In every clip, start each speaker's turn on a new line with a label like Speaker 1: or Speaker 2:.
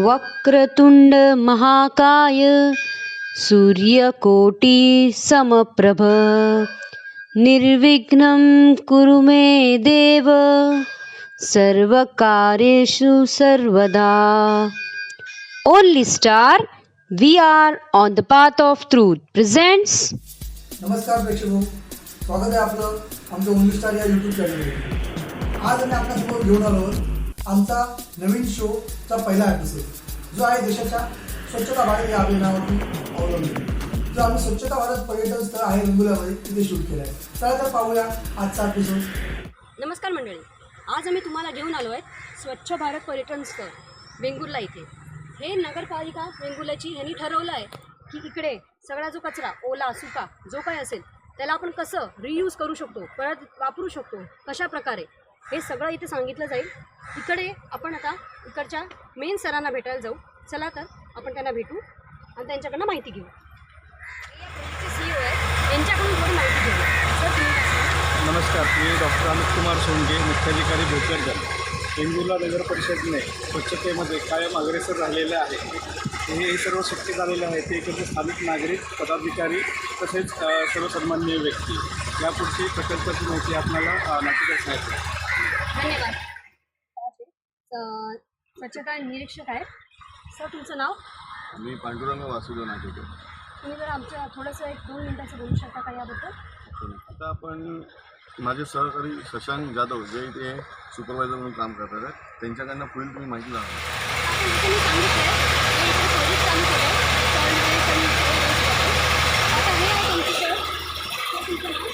Speaker 1: वक्रतुंड महाकाय सूर्यकोटी समप्रभ। निर्विघ्नं कुरु मे देव सर्वकार्येषु सर्वदा। Only star we are on the path of truth presents
Speaker 2: नमस्कार प्रेक्षक हो, स्वागत आहे आपलं आमच्या ओनली स्टार या यूट्यूब चॅनलवर आज आम्ही आपल्यासमोर घेऊन आलो आमचा नवीन शोचा पहिला एपिसोड जो आहे देशाच्या स्वच्छता भारत या अभियानावरती अवलंबून. जो आम्ही स्वच्छता भारत पर्यटन स्थळ आहे वेंगुर्ल्यामध्ये तिथे शूट केलं आहे चला तर पाहूया आजचा एपिसोड
Speaker 3: नमस्कार मंडळी. आज आम्ही तुम्हाला घेऊन आलो आहे स्वच्छ भारत पर्यटन स्थळ वेंगुर्ला इथे. हे नगरपालिका वेंगुर्ल्याची ह्यांनी ठरवलं आहे की इकडे सगळा जो कचरा ओला सुका जो काय असेल त्याला आपण कसं रियूज करू शकतो परत वापरू शकतो कशा प्रकारे हे सगळं इथे सांगितलं जाईल. इकडे आपण आता इकडच्या मेन सरांना भेटायला जाऊ. चला तर आपण त्यांना भेटू आणि त्यांच्याकडनं माहिती घेऊ. आहे. यांच्याकडून थोडी माहिती घेऊ.
Speaker 4: नमस्कार. मी डॉक्टर अमित कुमार सोंगे मुख्याधिकारी भोकरदन वेंगुर्ला नगर परिषदने स्वच्छतेमध्ये कायम अग्रेसर राहिलेले आहे. हे सर्व शक्य झालेले आहे ते इकडचे स्थानिक नागरिक पदाधिकारी तसेच सर्वसन्मान्य व्यक्ती. यापुढची प्रकल्पाची माहिती आपल्याला अ, नाट्यकार
Speaker 3: धन्यवाद. स्वच्छता निरीक्षक आहेत. सर तुमचं नाव?
Speaker 4: मी पांडुरंग वासुदेव नाटेकर
Speaker 3: तुम्ही जर आमच्या थोडंसं एक दोन मिनिटाचं बोलू शकता का याबद्दल?
Speaker 4: आता आपण माझे सहकारी शशांक जाधव जे इथे सुपरवायझर म्हणून काम करतात आहेत, त्यांच्याकडनं पुढील तुम्ही माहिती जाणार
Speaker 3: आपण जसं मी सांगितलं आहे इथे प्रोजेक्ट चालू केलं आहे आता हे आहे त्यांची सर सर तुमचं नाव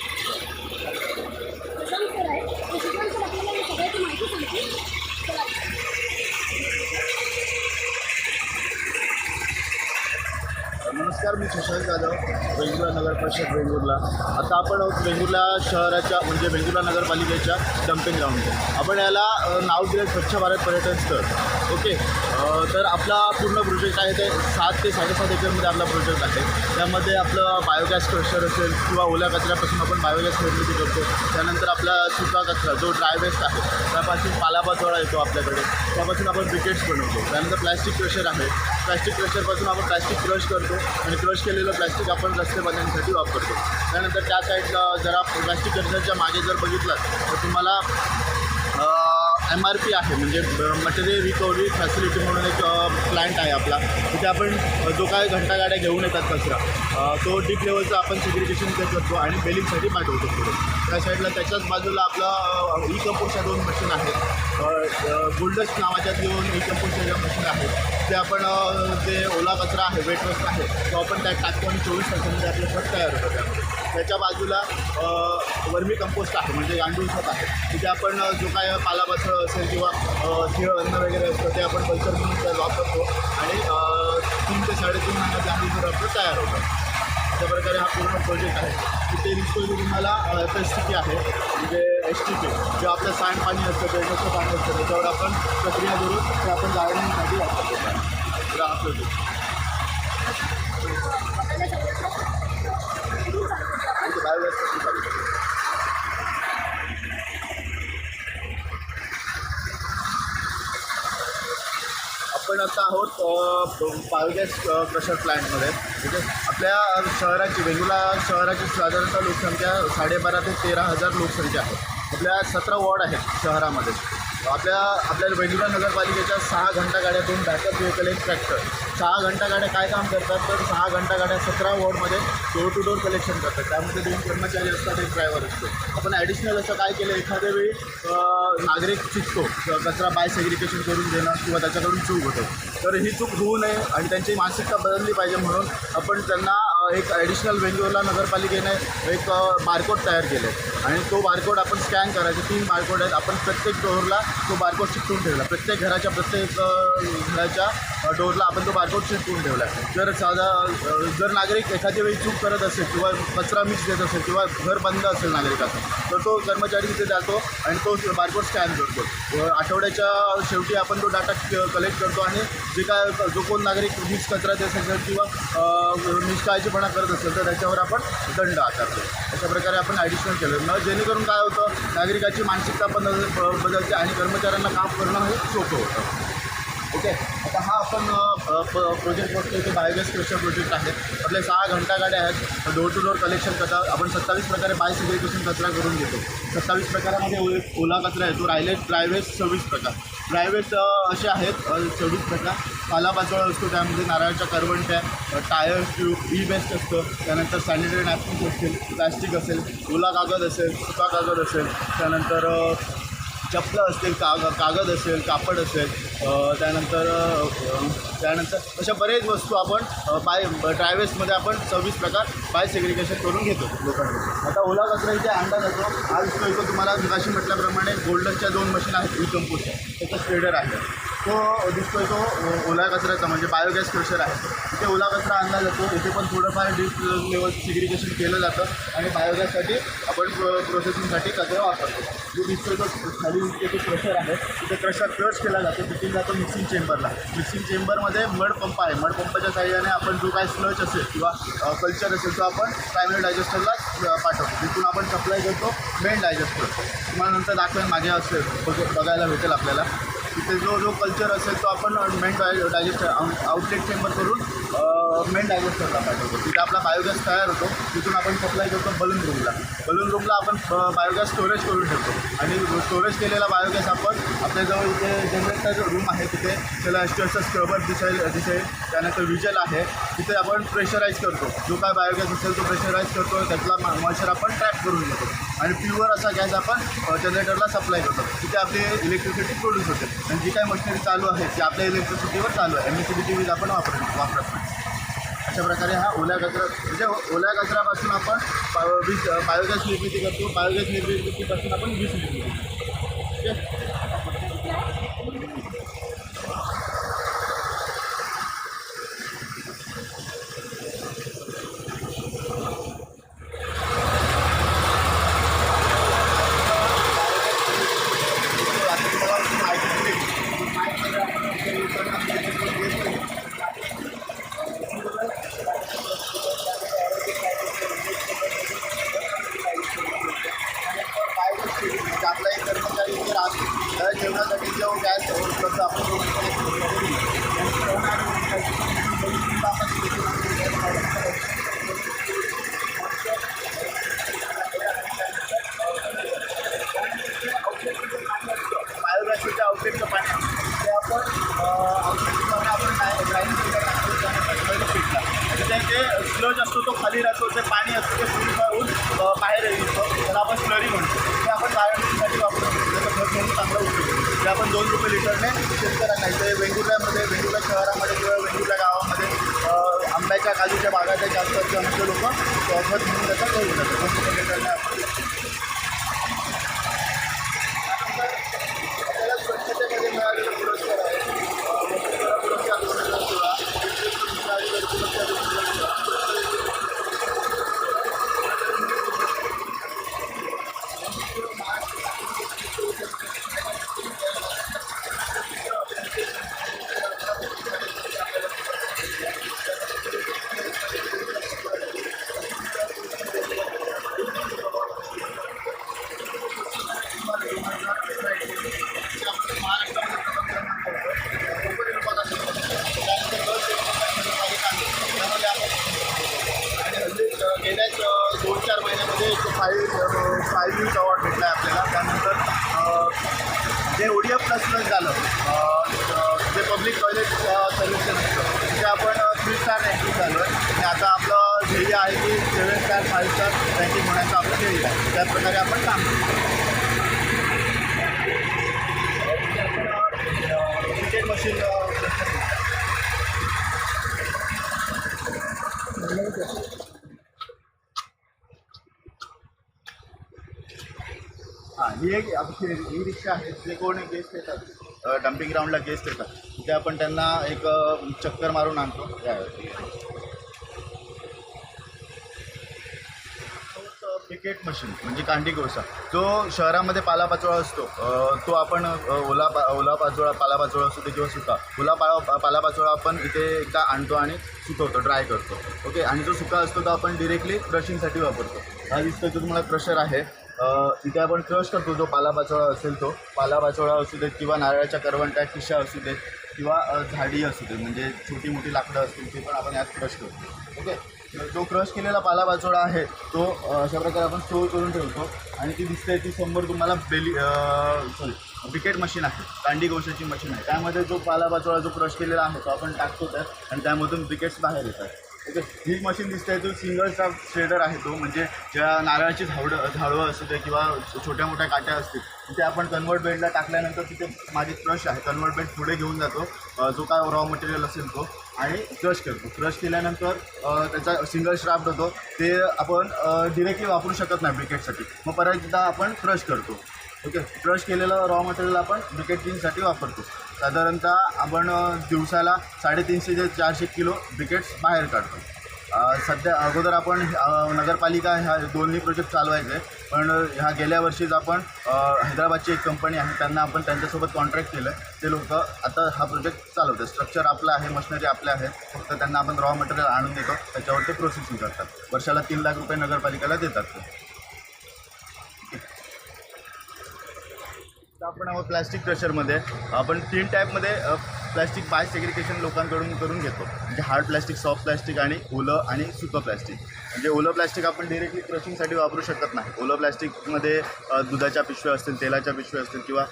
Speaker 3: शशांक सर आहे ते शशांक सर आपल्याला या सगळ्याची माहिती सांगतील चला
Speaker 4: नमस्कार मी शशांक जाधव वेंगुर्ला नगर परिषद वेंगुर्ला. आता आपण आहोत वेंगुर्ला शहराच्या म्हणजे वेंगुर्ला नगरपालिकेच्या डम्पिंग ग्राउंड आपण याला नाव दिलं स्वच्छ भारत पर्यटन स्थळ. ओके? तर आपला पूर्ण प्रोजेक्ट आहे ते सात ते साडेसात एकरमध्ये आपला प्रोजेक्ट आहे. त्यामध्ये आपलं बायोगॅस क्रशर असेल किंवा ओल्या कचऱ्यापासून आपण बायोगॅस निर्मिती करतो. त्यानंतर आपला सुका कचरा जो ड्राय वेस्ट आहे त्यापासून पालापाचोळा येतो आपल्याकडे. त्यापासून आपण ब्रिकेट्स बनवतो. त्यानंतर प्लॅस्टिक क्रशर आहे. प्लॅस्टिक क्रशरपासून आपण प्लॅस्टिक क्रश करतो आणि क्रश केलेलं प्लॅस्टिक आपण रस्ते बांधण्यासाठी वापरतो. त्यानंतर त्या साईडला जरा प्लॅस्टिक क्रशरच्या मागे जर बघितलं तर तुम्हाला एम आर पी आहे म्हणजे मटेरियल रिकव्हरी फॅसिलिटी म्हणून एक प्लॅन्ट आहे आपला. तिथे आपण जो काय घंटागाड्या घेऊन येतात कचरा तो डीप लेवलचा आपण सेग्रिगेशन ते करतो आणि बेलिंगसाठी पाठवतो पुढे. त्या साईडला त्याच्याच बाजूला आपलं ई कंपोस्टच्या दोन मशीन आहेत. गोल्डस नावाच्या दोन ई कंपोस्टच्या मशीन आहेत ते आपण जे ओला कचरा आहे वेट वेस्ट आहे तो आपण त्यात टाकतो आणि चोवीस तासांमध्ये आपलं खत तयार होतं त्यामध्ये. त्याच्या बाजूला वर्मी कंपोस्ट आहे म्हणजे गांडूळ खत आहे. तिथे आपण जो काय पालापाचळ असेल किंवा अ, अन्न वगैरे असतं ते आपण कल्चर म्हणून त्यात वापरतो. आणि तीन ते साडेतीन महिन्यात गांडूळ खत आपलं तयार होतं. अशा प्रकारे हा पूर्ण प्रोजेक्ट आहे. तिथे दिसतोय तुम्हाला एफ एस टी पी आहे. म्हणजे एस टी पी जे आपलं सांडपाणी असतं ड्रेनेजचं पाणी असतं त्याच्यावर आपण प्रक्रिया करून ते आपण गार्डनिंगसाठी वापरतो. तर आपण आता आहोत अ, क्रशर प्लॅन्टमध्ये म्हणजे आपल्या शहराची वेंगुला शहराची साधारणतः लोकसंख्या साडेबारा ते तेरा हजार लोकसंख्या आहे. आपल्या सतरा वॉर्ड आहेत शहरामध्ये. आपल्या आपल्या वेंगुर्ला नगरपालिकेच्या सहा घंटा गाड्या दोन बॅकअप व्हेकल एक ट्रॅक्टर सहा घंटा गाड्या काय काम करतात? तर सहा घंटा गाड्या सतरा वॉर्डमध्ये डोर टू डोर कलेक्शन करतात. त्यामध्ये दोन कर्मचारी असतात एक ड्रायव्हर असतो. आपण ॲडिशनल असं काय केलं? एखाद्या वेळी नागरिक चुकतो. कचरा बाय सेग्रिकेशन करून देणं किंवा त्याच्याकडून चूक होतो. तर ही चूक होऊ नये आणि त्यांची मानसिकता बदलली पाहिजे म्हणून आपण त्यांना एक ॲडिशनल वेंगुर्ला नगरपालिकेने एक बारकोड तयार केले. आणि तो बारकोड आपण स्कॅन करायचे. तीन बारकोड आहेत. आपण प्रत्येक डोअरला तो बारकोड चिकटून ठेवला. प्रत्येक घराच्या प्रत्येक घराच्या डोअरला आपण तो बारकोड चिकटून ठेवला. जर साधा जर नागरिक एखाद्या वेळी चूक करत असेल किंवा कचरा मिक्स देत असेल किंवा घर बंद असेल नागरिकाचं तर तो कर्मचारी तिथे जातो आणि तो बारकोड स्कॅन करतो. आठवड्याच्या शेवटी आपण तो डाटा कलेक्ट करतो आणि जे काय जो कोण नागरिक मिक्स कचरा देत असेल किंवा निष्काळजी निष्काळजीपणा करत असेल तर त्याच्यावर आपण दंड आकारतो. अशा प्रकारे आपण ॲडिशनल केलं. न जेणेकरून काय होतं नागरिकाची मानसिकता पण बदलते आणि कर्मचाऱ्यांना काम करणं हे सोपं होतं. ओके? आता हा आपण प्रोजेक्ट बघतो तो बायोगॅस क्रेशर प्रोजेक्ट आहे. आपले सहा घंटा गाड्या आहेत. डोर टू डोर कलेक्शन करतात आपण सत्तावीस प्रकारे बाय सेग्रिगेशन कचरा करून घेतो. सत्तावीस प्रकारामध्ये ओला कचरा येतो. राहिले ड्रायवेज सव्वीस प्रकार. प्रायव्हेट असे आहेत अ, प्रकार. पालापाचोळा असतो त्यामध्ये नारळाच्या करवंट्या टायर्स ट्यूब ई बेस्ट असतं त्यानंतर सॅनिटरी नॅपकिन्स असतील प्लॅस्टिक असेल ओला कागद असेल सुका कागद असेल त्यानंतर चप्पल असतील काग कागद असेल कापड असेल त्यानंतर त्यानंतर अशा बरेच वस्तू आपण बाय ड्रायवेस्टमध्ये आपण सव्वीस प्रकार बाय सेग्रिगेशन करून घेतो लोकांकडे आता ओला कचरा इथे आणला जातो. आज तो इथं तुम्हाला मगाशी म्हटल्याप्रमाणे गोल्डनच्या दोन मशीन आहेत ई त्याचं त्याचा स्प्रेडर आहे. तो दिसतोय तो ओला कचऱ्याचा म्हणजे बायोगॅस क्रेशर आहे. तिथे ओला कचरा आणला जातो. इथे पण थोडंफार डीप लेवल सिग्रिगेशन केलं जातं आणि बायोगॅससाठी आपण प्रो प्रोसेसिंगसाठी कचरा वापरतो. जो दिसतोय तो खाली इथे तो क्रशर आहे. तिथे क्रशर क्रश केला जातो. तिथून जातो मिक्सिंग चेंबरला मिक्सिंग चेंबरमध्ये मड पंप आहे. मड पंपाच्या साह्याने आपण जो काय स्लच असेल किंवा कल्चर असेल तो आपण प्रायमरी डायजेस्टरला पाठवतो. तिथून आपण सप्लाय करतो मेन डायजेस्टर तुम्हाला नंतर दाखवेन मागे असेल बघ बघायला भेटेल आपल्याला. तिथे जो जो कल्चर असेल तो आपण मेन डाय डायजेस्ट आउटलेट चेंबर करून मेन डायजेस्टरला पाठवतो तिथे आपला बायोगॅस तयार होतो. तिथून आपण सप्लाय करतो बलून रूमला बलून रूमला आपण बायोगॅस स्टोरेज करून ठेवतो. आणि स्टोरेज केलेला बायोगॅस आपण आपल्याजवळ इथे जनरेटर रूम आहे तिथे. त्याला एस्टिओचा स्क्रबर दिसेल दिसेल. त्यानंतर विजल आहे. तिथे आपण प्रेशराईज करतो. जो काय बायोगॅस असेल तो प्रेशराईज करतो. त्यातला मॉइश्चर आपण ट्रॅप करून घेतो. आणि प्युअर असा गॅस आपण जनरेटरला सप्लाय करतो. तिथे आपली इलेक्ट्रिसिटी प्रोड्यूस होते. आणि जी काही मशिनरी चालू आहे ती आपल्या इलेक्ट्रिसिटीवर चालू आहे. M S C B T वीज आपण वापर वापरत अशा प्रकारे हा ओल्या कचरा म्हणजे ओल्या कचऱ्यापासून आपण वीज बायोगॅस निर्मिती करतो. बायोगॅस निर्मितीपासून आपण वीज निर्मिती करतो. स्लज असतो तो खाली राहतो ते पाणी असतं ते प्युरिफाय होऊन बाहेर येतो. त्याला आपण स्लरी म्हणतो. ते आपण बायोगॅससाठी वापरतो. त्याचा खत म्हणून चांगला उपयोग होतो. ते आपण दोन रुपये लिटरने शेतकऱ्यांना इथे वेंगुर्ल्यामध्ये वेंगुर्ला शहरामध्ये किंवा वेंगुर्ला गावामध्ये आंब्याच्या काजूच्या बागाच्या जास्त असते आमचे लोक खत म्हणून त्याचा करून जातात दोन रुपये लिटरने फाईव्ह अवॉर्ड भेटला आहे आपल्याला. त्यानंतर जे O D F plus plus झालं जे पब्लिक टॉयलेट सर्व्हिसेस असतं तिथे आपण थ्री स्टार रँकिंग झालो आहे. आणि आता आपलं ध्येय आहे की seven star five star ranking होण्याचं आपलं ध्येय आहे. त्याचप्रकारे आपण काम करतो क्रिकेट मशीन जे ही एक ई रिक्षा आहे जे कोण गेस्ट येतात डम्पिंग ग्राउंडला गेस्ट येतात तिथे आपण त्यांना एक चक्कर मारून आणतो. क्रिकेट मशीन म्हणजे कांडी कोळसा जो शहरामध्ये पालापाचोळा असतो तो आपण ओला पा ओला पाचोळा पालापाचोळा असतो ते किंवा सुका ओला पा पालापाचोळा आपण इथे एकदा आणतो आणि सुकवतो ड्राय करतो. ओके आणि जो सुका असतो तो आपण डिरेक्टली क्रशिंगसाठी वापरतो. हा दिसतो जो तुम्हाला क्रशर आहे.
Speaker 5: इथे आपण क्रश करतो जो पालापाचोळा असेल तो. पालापाचोळा असू देत किंवा नारळाच्या करवंट्या खिशा असू देत किंवा झाडी असू दे म्हणजे छोटी मोठी लाकडं असतील ते पण आपण यात क्रश करतो. ओके? जो क्रश केलेला पालापाचोळा आहे तो अशा प्रकारे आपण स्टोअर करून ठेवतो आणि ती दिसते ती समोर तुम्हाला बेली सॉरी बिकेट मशीन आहे. कांडी गोशाची मशीन आहे. त्यामध्ये जो पालापाचोळा जो क्रश केलेला आहे तो आपण टाकतो त्यात आणि त्यामधून बिकेट्स बाहेर येतात. ही मशीन दिसते तो सिंगल स्टाफ श्रेडर आहे तो म्हणजे ज्या नारळाची झावडं झाडवं असू दे किंवा छोट्या मोठ्या काट्या असतील तिथे आपण कन्वर्ट बेडला टाकल्यानंतर तिथे माझी क्रश आहे. कन्वर्ट बेड पुढे घेऊन जातो. जो काय रॉ मटेरियल असेल तो आणि क्रश करतो. क्रश केल्यानंतर त्याचा सिंगल श्राफ्ट होतो. ते आपण डिरेक्टली वापरू शकत नाही ब्रिकेटसाठी. मग परत एकदा आपण क्रश करतो. ओके क्रश केलेलं रॉ मटेरियल आपण ब्रिकेटिंगसाठी वापरतो. साधारणतः आपण दिवसाला साडेतीनशे ते चारशे किलो ब्रिकेट्स बाहेर काढतो. सध्या अगोदर आपण नगरपालिका ह्या दोन्ही प्रोजेक्ट चालवायचे. पण ह्या गेल्या वर्षीच आपण हैदराबादची एक कंपनी आहे त्यांना आपण त्यांच्यासोबत कॉन्ट्रॅक्ट केलं. ते लोक आता हा प्रोजेक्ट चालवतात. स्ट्रक्चर आपलं आहे मशिनरी आपल्या आहेत फक्त त्यांना आपण रॉ मटेरियल आणून देतो. त्याच्यावर ते प्रोसेसिंग करतात. वर्षाला तीन लाख रुपये नगरपालिकेला देतात ते आता आपण आहोत प्लॅस्टिक क्रशरमध्ये आपण तीन टाईपमध्ये प्लॅस्टिक बाय सेग्रिकेशन लोकांकडून करून घेतो. म्हणजे हार्ड प्लॅस्टिक सॉफ्ट प्लॅस्टिक आणि ओलं आणि सुकं प्लॅस्टिक म्हणजे ओलं प्लॅस्टिक आपण डिरेक्टली क्रशिंगसाठी वापरू शकत नाही. ओलं प्लॅस्टिकमध्ये दुधाच्या पिशव्या असतील तेलाच्या पिशव्या असतील किंवा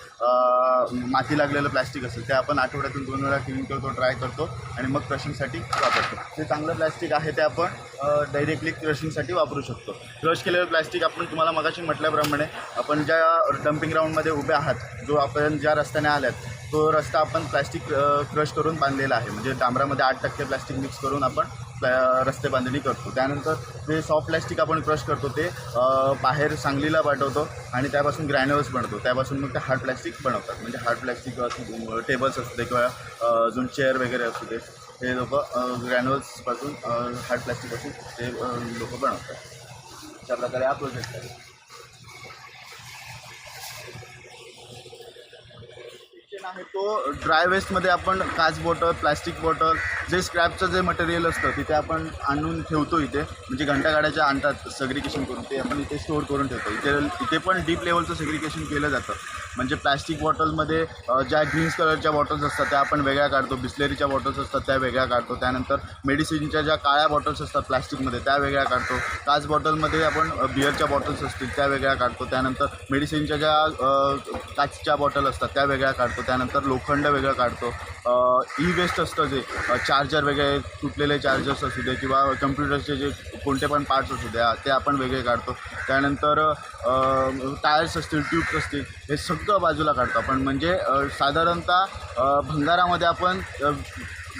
Speaker 5: माती लागलेलं प्लॅस्टिक असेल ते आपण आठवड्यातून दोन वेळा क्लीन करतो ट्राय करतो आणि मग क्रशिंगसाठी वापरतो. जे चांगलं प्लॅस्टिक आहे ते आपण डायरेक्टली क्रशिंगसाठी वापरू शकतो. क्रश केलेलं प्लॅस्टिक आपण तुम्हाला मगाशी म्हटल्याप्रमाणे आपण ज्या डम्पिंग ग्राउंडमध्ये उभे आहात जो आपण ज्या रस्त्याने आल्यात तो रस्ता आपण प्लॅस्टिक क्रश करून बांधलेला आहे. म्हणजे डांबरामध्ये आठ टक्के प्लॅस्टिक मिक्स करून आपण रस्ते बांधणी करतो. त्यानंतर ते सॉफ्ट प्लॅस्टिक आपण क्रश करतो ते बाहेर सांगलीला पाठवतो आणि त्यापासून ग्रॅन्युअल्स बनवतो त्यापासून मग ते हार्ड प्लॅस्टिक बनवतात. म्हणजे हार्ड प्लॅस्टिक असू टेबल्स असू दे किंवा अजून चेअर वगैरे असू दे हे लोक ग्रॅन्युअल्सपासून हार्ड प्लॅस्टिकपासून ते लोक बनवतात. अशा प्रकारे हा प्रोजेक्ट आहे. आहे तो ड्राय वेस्टमध्ये आपण काच बॉटल प्लॅस्टिक बॉटल जे स्क्रॅपचं जे मटेरियल असतं तिथे आपण आणून ठेवतो इथे. म्हणजे घंटागाड्याच्या आणतात सग्रिकेशन करून ते आपण इथे स्टोअर करून ठेवतो. इथे इथे पण डीप लेवलचं सेग्रिकेशन केलं जातं. म्हणजे प्लॅस्टिक बॉटलमध्ये ज्या ग्रीन्स कलरच्या बॉटल्स असतात त्या आपण वेगळ्या काढतो. बिस्लेरीच्या बॉटल्स असतात त्या वेगळ्या काढतो. त्यानंतर मेडिसिनच्या ज्या काळ्या बॉटल्स असतात प्लॅस्टिकमध्ये त्या वेगळ्या काढतो. काच बॉटलमध्ये आपण बिअरच्या बॉटल्स असतील त्या वेगळ्या काढतो. त्यानंतर मेडिसिनच्या ज्या काचच्या बॉटल असतात त्या वेगळ्या काढतो. त्यानंतर लोखंड वेगळं काढतो. ई वेस्ट असतं जे चार चार्जर वेगळे तुटलेले चार्जर्स असू दे किंवा कम्प्युटरचे जे कोणते पण पार्ट्स असू द्या ते आपण वेगळे काढतो. त्यानंतर टायर्स असतील ट्यूब्स असतील हे सगळं बाजूला काढतो आपण. म्हणजे साधारणतः भंगारामध्ये आपण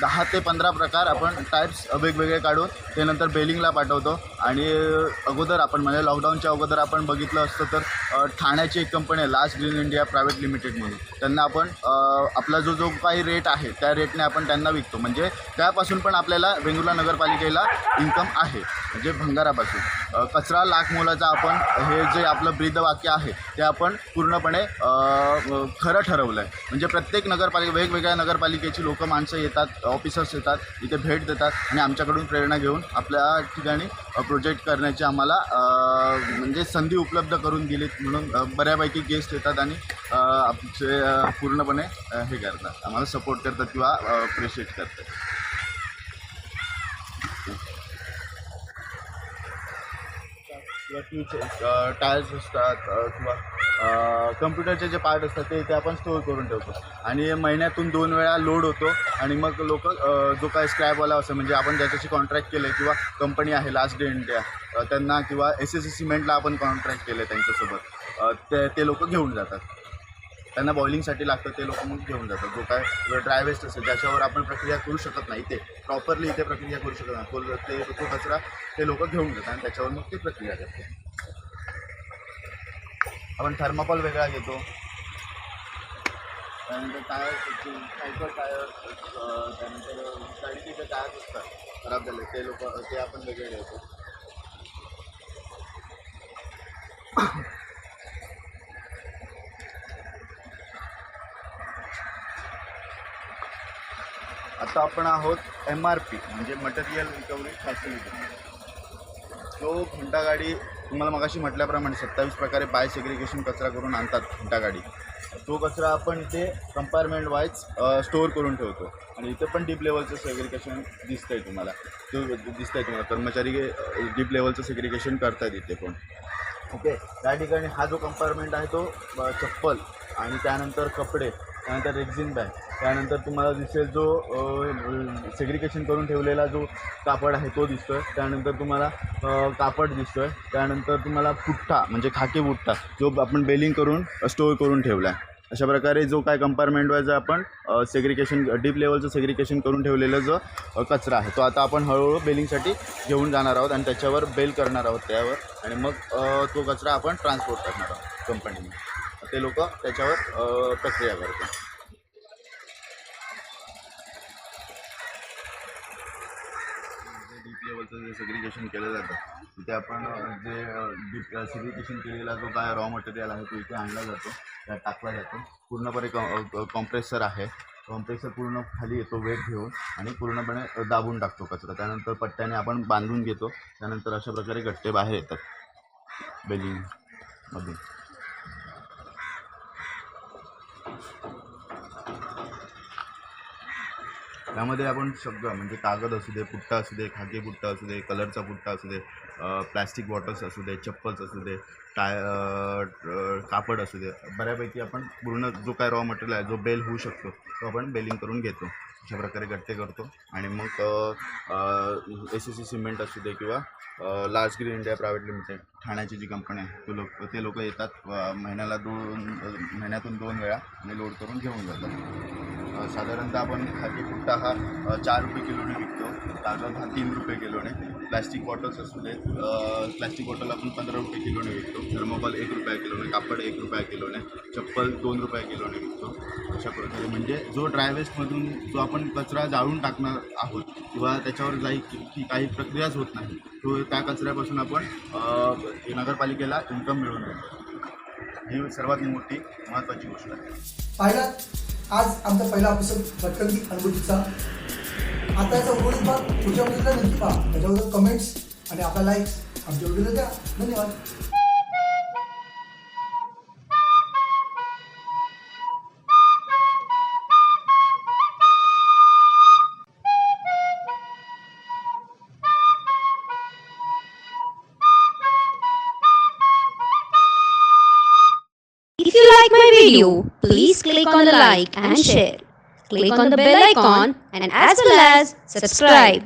Speaker 5: दहा ते पंधरा प्रकार आपण टाईप्स वेगवेगळे काढून ते नंतर बेलिंगला पाठवतो. आणि अगोदर आपण म्हणजे लॉकडाऊनच्या अगोदर आपण बघितलं असतं तर ठाण्याची एक कंपनी आहे last green India private limited म्हणून. त्यांना आपण आपला जो जो काही रेट आहे त्या रेटने आपण त्यांना विकतो. म्हणजे त्यापासून पण आपल्याला वेंगुर्ला नगरपालिकेला इन्कम आहे. म्हणजे भंगारापासून. कचरा लाख मोलाचा आपण हे जे आपलं ब्रीद वाक्य आहे ते आपण पूर्णपणे खरं ठरवलं आहे म्हणजे प्रत्येक नगरपालिका वेगवेगळ्या नगरपालिकेची लोकं माणसं येतात. ऑफिसर्स येतात इथे भेट देतात आणि आमच्याकडून प्रेरणा घेऊन आपल्या ठिकाणी प्रोजेक्ट करण्याची आम्हाला म्हणजे संधी उपलब्ध करून दिलीत म्हणून बऱ्यापैकी गेस्ट येतात आणि आमचे पूर्णपणे हे करतात. आम्हाला सपोर्ट करतात किंवा अप्रिशिएट करतात. किंवा टायर्स असतात किंवा कम्प्युटरचे जे पार्ट असतात ते इथे आपण स्टोअर करून ठेवतो. आणि महिन्यातून दोन वेळा लोड होतो आणि मग लोक जो काय स्क्रॅपवाला असं म्हणजे आपण ज्याच्याशी कॉन्ट्रॅक्ट केलं किंवा कंपनी आहे लास्ट डे इंडिया त्यांना किंवा एस एस सी सिमेंटला आपण कॉन्ट्रॅक्ट केलं त्यांच्यासोबत ते ते लोक घेऊन जातात. त्यांना बॉइलिंगसाठी लागतं ते लोक मग घेऊन जातात. जो काय ड्राय वेस्ट असेल ज्याच्यावर आपण प्रक्रिया करू शकत नाही ते प्रॉपरली इथे प्रक्रिया करू शकत नाही. तो ते तो कचरा ते लोक घेऊन जातात आणि त्याच्यावर मग ती प्रक्रिया करते आपण थर्माकोल वेगळा घेतो. त्यानंतर टायर सायकल टायर त्यानंतर गाडीचे टायर्स असतात खराब झाले ते लोक ते आपण वेगळे घेतो. आता आपण आहोत एम आर पी म्हणजे मटेरियल रिकव्हरी फॅसिलिटी जो घंटागाडी तुम्हाला मगाशी म्हटल्याप्रमाणे सत्तावीस प्रकारे बाय सेग्रिगेशन कचरा करून आणतात घंटागाडी तो कचरा आपण इथे कंपार्टमेंट वाईज स्टोअर करून ठेवतो. आणि इथे पण डीप लेवलचं सेग्रिगेशन आहे तुम्हाला. तो दिसतंय तुम्हाला. कर्मचारी डीप लेवलचं सेग्रिगेशन करतायत इथे पण. ओके त्या ठिकाणी हा जो कंपार्टमेंट आहे तो चप्पल आणि त्यानंतर कपडे त्यानंतर रेक्झिन बॅग. त्यानंतर तुम्हाला दिसेल जो सेग्रिकेशन करून ठेवलेला जो कापड आहे तो दिसतो आहे त्यानंतर तुम्हाला कापड दिसतो आहे त्यानंतर तुम्हाला पुठ्ठा म्हणजे खाकी पुठ्ठा जो आपण बेलिंग करून स्टोअर करून ठेवला आहे अशा प्रकारे जो काय कंपार्टमेंट वाईज आपण सेग्रिकेशन डीप लेवलचं सेग्रिकेशन करून ठेवलेला जो कचरा आहे तो आता आपण हळूहळू बेलिंगसाठी घेऊन जाणार आहोत आणि त्याच्यावर बेल करणार आहोत त्यावर. आणि मग तो कचरा आपण ट्रान्सपोर्ट करणार आहोत कंपनीने ते लोक त्याच्यावर प्रक्रिया करतात. डीप लेवलचं जे सेग्रिगेशन केलं जातं तिथे आपण जे डीप सेग्रिगेशन केलेला जो काय रॉ मटेरियल आहे तो इथे आणला जातो त्यात टाकला जातो. पूर्णपणे कॉम्प्रेसर आहे. कॉम्प्रेसर पूर्ण खाली येतो वेट घेऊन आणि पूर्णपणे दाबून टाकतो कचरा. त्यानंतर पट्ट्याने आपण बांधून घेतो. त्यानंतर अशा प्रकारे गट्टे बाहेर येतात. बेलिंगमधून त्यामध्ये आपण सगळं म्हणजे कागद असू दे पुट्टा असू दे खाकी पुट्टा असू दे कलरचा पुट्टा असू दे प्लॅस्टिक बॉटल्स असू दे चप्पल्स असू दे टाय कापड असू दे बऱ्यापैकी आपण पूर्ण जो काय रॉ मटेरियल आहे जो बेल होऊ शकतो तो आपण बेलिंग करून घेतो. अशा प्रकारे गट्टे करतो आणि मग एस एस सी सिमेंट असू दे किंवा large green India private limited ठाण्याची जी कंपनी आहे तो लोक ते लोक येतात महिन्याला दोन महिन्यातून दोन वेळा आणि लोड करून घेऊन जातात. साधारणतः आपण खाकी पुट्टा हा चार रुपये किलोने विकतो. कागद हा तीन रुपये किलोने. प्लॅस्टिक बॉटल्स असू देत प्लॅस्टिक बॉटल आपण पंधरा रुपये किलोने विकतो. थर्मोकॉल एक रुपया किलोने कापड एक रुपया किलोने चप्पल दोन रुपया किलोने विकतो. अशा प्रकारे. म्हणजे जो ड्रायवेस्टमधून जो आपण कचरा जाळून टाकणार आहोत किंवा त्याच्यावर जाई की काही प्रक्रियाच होत नाही तो त्या कचऱ्यापासून आपण नगरपालिकेला इन्कम मिळवून देतो. ही सर्वात मोठी महत्त्वाची गोष्ट आहे.
Speaker 2: आज आमचा पहिला एपिसोड भटकंती अनुभूतीचा आता याचा उर्वरित भाग पुढच्या व्हिडिओला नक्की पहा. त्याच्याबद्दल कमेंट्स आणि आपला लाईक्स आमच्या व्हिडिओला द्या. धन्यवाद.
Speaker 1: Video, please click on the like and share. Click on the bell icon and as well as subscribe.